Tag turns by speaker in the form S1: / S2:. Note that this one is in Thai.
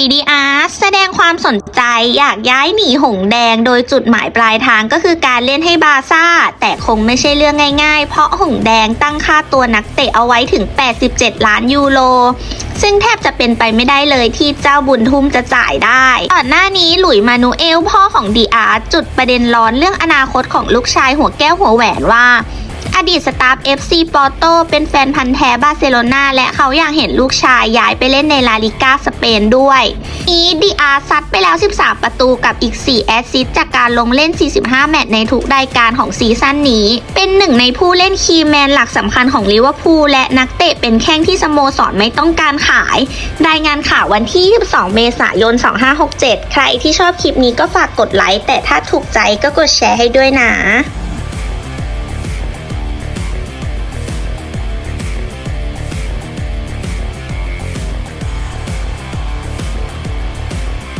S1: ยดีอาร์ตแสดงความสนใจอยากย้ายหนีหงแดง โดยจุดหมายปลายทางก็คือการเล่นให้บาซ่า แต่คงไม่ใช่เรื่องง่ายๆ เพราะหงแดงตั้งค่าตัวนักเตะเอาไว้ถึง 87 ล้านยูโรซึ่งแทบจะเป็นไปไม่ได้เลยที่เจ้าบุญทุ่มจะจ่ายได้ ก่อนหน้านี้หลุยส์มานูเอลพ่อของดีอาร์จุดประเด็นร้อนเรื่องอนาคตของลูกชายหัวแก้วหัวแหวนว่า อดีตสตาฟ FC ปอโตเป็นแฟนพันธ์แท้บาร์เซโลนาและเขาอยากเห็นลูกชายย้ายไปเล่นในลาลิกาสเปนด้วยนี้ดีอาร์ซัดไปแล้ว 13 ประตูกับอีก 4 แอสซิสต์จากการลงเล่น 45 แมตช์ในทุกรายการของซีซั่นนี้ เป็นหนึ่งในผู้เล่นคีย์แมนหลักสำคัญของลิเวอร์พูลและนักเตะเป็นแข้งที่สโมสรไม่ต้องการขาย รายงานข่าววันที่ 22 เมษายน 2567 ใครที่ชอบคลิปนี้ก็ฝากกดไลค์แต่ถ้าถูกใจก็กดแชร์ให้ด้วยนะ